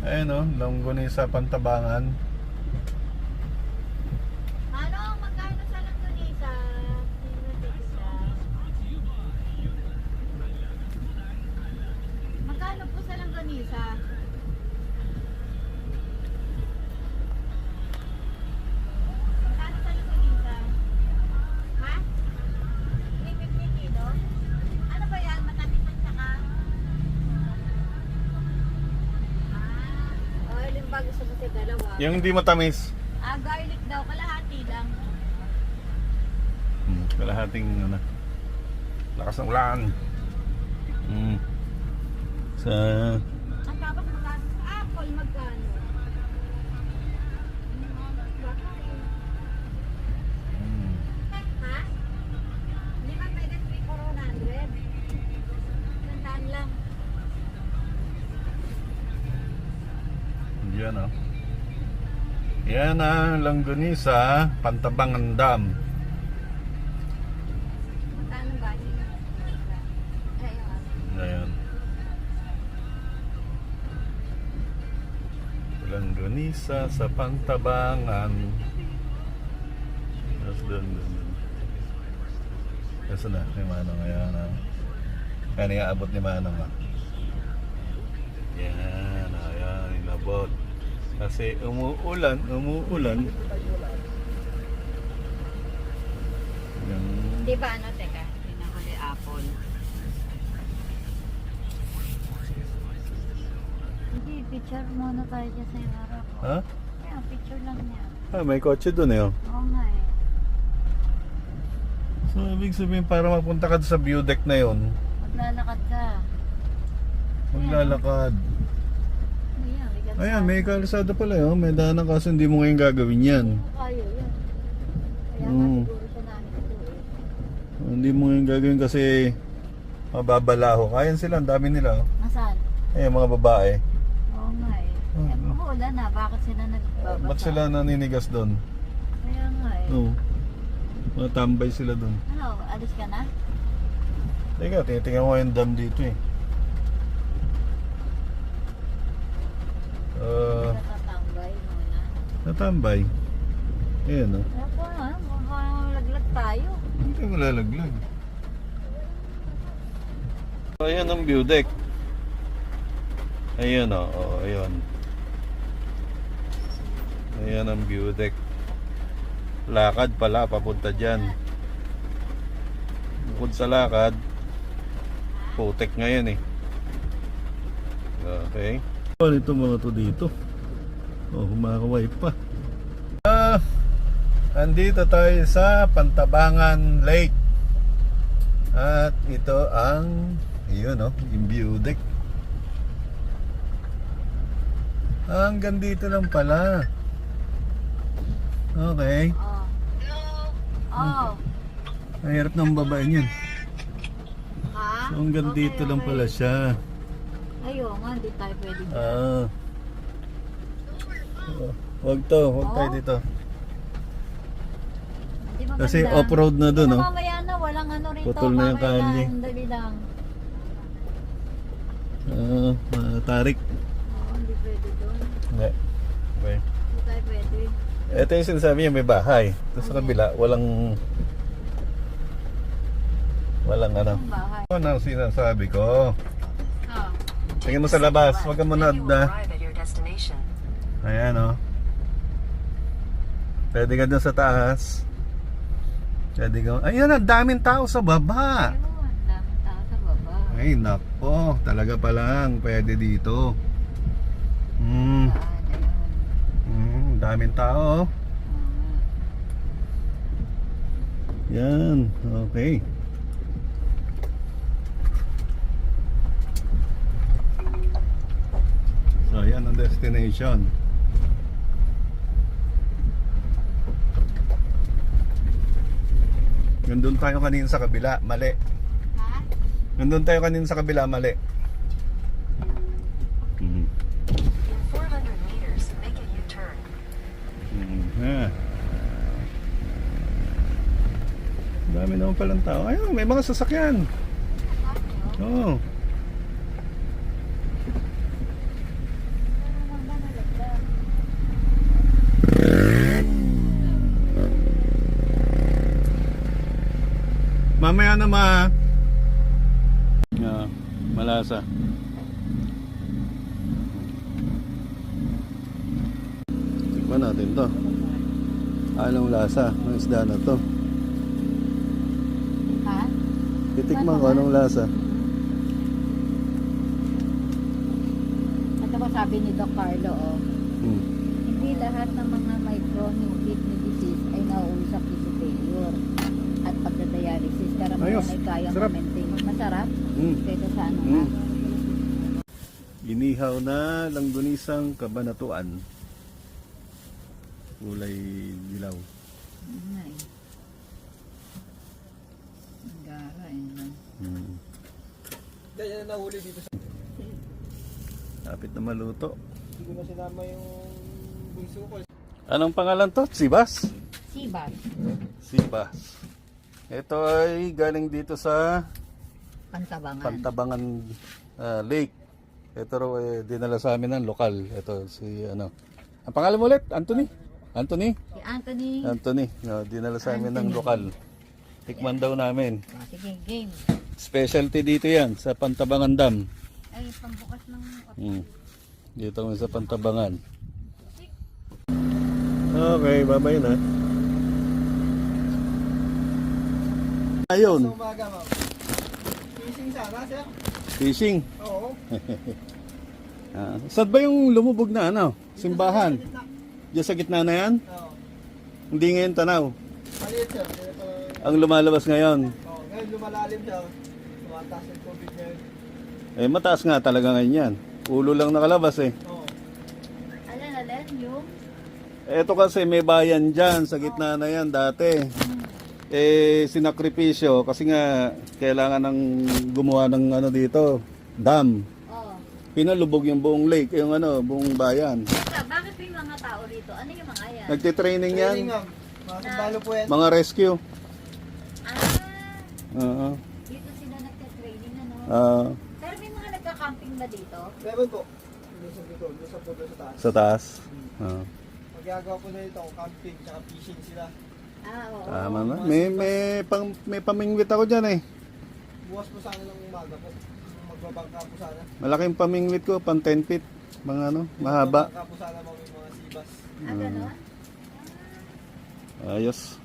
Ayun o, Longganisa Pantabangan. Ano, magkano sa langganisa? Sino tita? Magkano po sa langganisa? Magkano sa langganisa? Ha? 350 kilo? Ano ba yan? Matamis at saka? Ah, oh, yung bago sa kasi dalawa. Yung hindi matamis. Ah, garlic daw, kalahati lang. Hmm, kalahating ano. Lakas ng ulan. Hmm. Sa Ang tapos magkano sa apple, magkano? hmm. Ha? Hindi ba pwede 3 for 100? Tandaan lang. Yan o. Yan ang Longganisa Pantabangan Dam. Magkano ba? Ayun. Ayan. Longganisa sa Pantabangan. Tapos doon, doon, doon. Kasi na, ni Manong. Ayan ah. Kaya iaabot ni Manong ah. Yan, ayan, inabot. Kasi umuulan, umuulan. Yan. Di ba ano, teka? Pinakuli apple. Hindi, picture muna tayo dyan sa harap. Ha? Kaya, picture lang niya. Ah, may kotse doon eh. oh. Oo nga eh. So, ibig sabihin para mapunta ka sa view deck na yon, Maglalakad ka. maglalakad. Ganun. Ayan, may kalsada pala yun. May daanan kaso hindi mo ngayon gagawin yan. Mo kaya yan. Kaya nga Mm. siguro siya namin ito eh. Hindi mo ngayon gagawin kasi mababalaho. Kayan sila, ang dami nila. oh. Nasaan? Eh, mga babae. Oo nga eh. Oo. Eh, umuulan na. Bakit sila nagbabasa? Ba't sila naninigas doon? Kaya nga eh. Oo. Mga tambay sila doon. Ano, alis ka na? Teka, tinitingnan ko yung dam dito eh. Uh, Natatambay muna. Natambay. Ayan oh. Kaya po nga, mukhang laglag tayo. Hindi tayo malalaglag. Ayan ang view deck. Ayan o, oh, ayan. Ayan ang view deck. Lakad pala, papunta dyan. Bukod sa lakad, putek ngayon eh. Okay. Oh, ito mga to dito. Oh, humakaway pa. Ah, andito tayo sa Pantabangan Lake. At ito ang yun oh, yung view deck. Hanggang dito lang pala. Okay. Oh. Oh. Ang hirap ng babae niyan. Ha? So, hanggang Okay, dito lang okay. pala siya. Ayun nga, hindi tayo pwede. Ah. Oh, Wag to, wag tayo Oh. dito. Hindi maganda. Kasi off-road na dun, Pero oh. mamaya na, walang ano rito. Putol na yung mamaya kalye. Dali lang. Ah, matarik. Oo, hindi pwede doon. Hindi. Okay. Hindi tayo pwede. Ito yung sinasabi niya, may bahay. Ito sa kabila, walang... Walang ano. Ang bahay. Ano ang sinasabi ko? Ah. Tingin mo sa labas, wag ka muna na. arrive at your destination. Ayan o. Oh. Pwede ka dun sa taas. Pwede ka... Ayan, ang daming tao sa baba. Ayun, ang daming tao sa baba. Ay, nako. Talaga pa lang. Pwede dito. Ayun. Hmm, daming tao. oh. Yan. Okay. So, yan ang destination. Nandun tayo kanina sa kabila, mali. Ha? Nandun tayo kanina sa kabila, mali. Mhm. 400 meters, make a U-turn. Mhm. Ah. Dami naman palang tao. Ayun, may mga sasakyan. Oo. Pero mamaya na ma... Yeah, malasa. Tikman natin to. Anong lasa ng isda na to? Ha? Titikman ko anong lasa. Ito ba sabi ni Doc Carlo, oh, Hmm. hindi lahat ng mga may chronic kidney disease ay nauwi sa failure pagdadialysis. Karamihan Ayos. ay kayang Sarap. ma-maintain. Masarap? Hmm. Kaysa sa ano Mm. na? Inihaw na langgunisang kabanatuan. Kulay dilaw. Yun nga eh. Ang gara eh. Hmm. Kaya na nahuli dito sa... Lapit na maluto. Hindi ko na sinama yung bunso ko. Anong pangalan to? Sibas? Sibas. Sibas. Ito ay galing dito sa Pantabangan. Pantabangan ah, Lake. Ito raw eh, dinala sa amin ng lokal. Ito si ano. Ang pangalan mo ulit? Anthony? Anthony? si Anthony. Anthony. No, dinala sa amin ng Anthony. lokal. Tikman daw namin. Ah, sige, game. Specialty dito yan sa Pantabangan Dam. Ay, pambukas ng... Hmm. Dito kami sa Pantabangan. Okay, babay na. Ayun, Sa umaga, ma'am. Fishing sana, sir? fishing. Oo. Ah, saan ba yung lumubog na ano? Simbahan. Diyan sa gitna na yan? Oo. Hindi ngayon tanaw. Maliit, sir. Ang lumalabas ngayon. oh, ngayon lumalalim siya. Tumataas yung tubig ngayon. Eh mataas nga talaga ngayon yan. Ulo lang nakalabas eh. Oo. Alin, alin, yung... Eto kasi may bayan dyan sa gitna na yan dati. Eh sinakripisyo kasi nga kailangan ng gumawa ng ano dito, dam. Oh. Pinalubog yung buong lake, yung ano, buong bayan. Bakit may mga tao rito? Ano yung mga yan? Nagtitraining yan, Training, ma'am. Mga sundalo po yan. mga rescue. Ah, Oo. dito sila nagka-training, ano? Ah, Pero may mga nagka-camping ba dito? Meron po. Doon sa dito, doon sa puto sa taas. sa taas. Ah. Magagawa po na ito, camping, tsaka fishing sila. Ah, oo. Tama na. May may pang may pamingwit ako diyan eh. Bukas po sana ng umaga po. Magbabangka po sana. Malaking pamingwit ko, pang 10 feet. Mga ano, mahaba. Magbabangka po sana mga mga sibas. Ah, ganon? Ayos.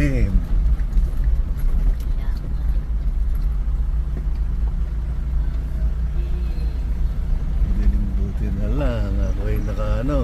Dilim. Dilim buti na lang. Ako ay naka ano.